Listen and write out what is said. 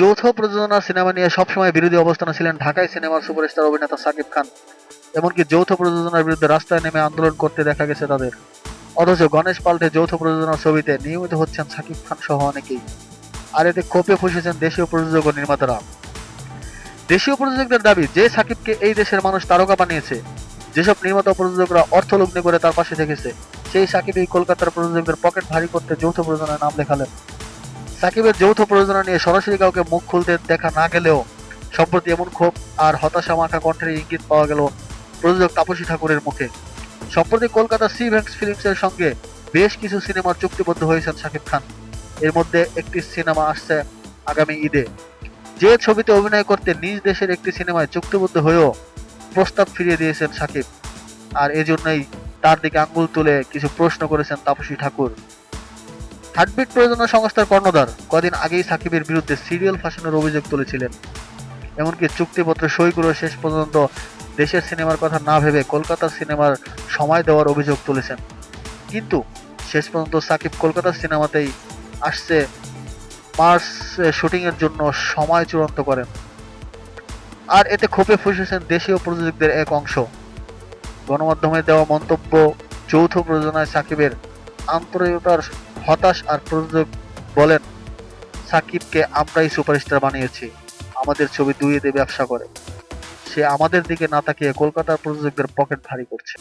যৌথ প্রযোজনা সিনেমা নিয়ে সবসময় বিরোধী অবস্থানে ছিলেন ঢাকায় সিনেমার সুপারস্টার অভিনেতা সাকিব খান। এমনকি যৌথ প্রযোজনার বিরুদ্ধে রাস্তায় নেমে আন্দোলন করতে দেখা গেছে তাদের। অথচ গণেশ পাল্টে যৌথ প্রযোজনার ছবিতে নিয়মিত হচ্ছেন সাকিব খান সহ অনেকেই। আর এতে ক্ষোভে ফুসেছেন দেশীয় প্রযোজক ও নির্মাতারা। দেশীয় প্রযোজকদের দাবি, যে সাকিবকে এই দেশের মানুষ তারকা বানিয়েছে, যেসব নির্মাতা প্রযোজকরা অর্থ লগ্নি করে তার পাশে থেকেছে, সেই সাকিব এই কলকাতার প্রযোজকদের পকেট ভারী করতে যৌথ প্রযোজনায় নাম লেখালেন। সাকিবের যৌথ প্রযোজনা নিয়ে সরাসরি কাউকে মুখ খুলতে দেখা না গেলেও, সম্প্রতি এমন ক্ষোভ আর হতাশা মাখা কণ্ঠের ইঙ্গিত পাওয়া গেল প্রযোজক তাপসী ঠাকুরের মুখে। সম্প্রতি কলকাতা সি ভ্যাক্স ফিল্মসের সঙ্গে বেশ কিছু সিনেমার চুক্তিবদ্ধ হয়েছেন শাকিব খান। এর মধ্যে একটি সিনেমা আসছে আগামী ঈদে। যে ছবিতে অভিনয় করতে নিজ দেশের একটি সিনেমায় চুক্তিবদ্ধ হয়েও প্রস্তাব ফিরিয়ে দিয়েছেন সাকিব। আর এজন্যই তার দিকে আঙ্গুল তুলে কিছু প্রশ্ন করেছেন তাপসী ঠাকুর। হার্টবিট প্রযোজনা সংস্থার কর্ণধার। কদিন আগেই সাকিবের বিরুদ্ধে সিরিয়াল ফাঁসানোর অভিযোগ তুলেছিলেন। এমনকি চুক্তিপত্র সই করে শেষ পর্যন্ত দেশের সিনেমার কথা না ভেবে কলকাতার সিনেমার সময় দেওয়ার অভিযোগ তুলেছেন। কিন্তু শেষ পর্যন্ত সাকিব কলকাতার সিনেমাতেই আসছে মার্চ শুটিংয়ের জন্য সময় চূড়ান্ত করেন। আর এতে ক্ষোভে ফুসেছেন দেশীয় প্রযোজকদের এক অংশ। গণমাধ্যমে দেওয়া মন্তব্য যৌথ প্রযোজনায় সাকিবের আন্তরিকতার হতাশ আর প্রযোজক বলেন, সাকিবকে আমরাই সুপারস্টার বানিয়েছি, আমাদের ছবি দুইয়ে দেবে ব্যবসা করে। সে আমাদের দিকে না তাকিয়ে কলকাতার প্রযোজকদের পকেট ভারী করছে।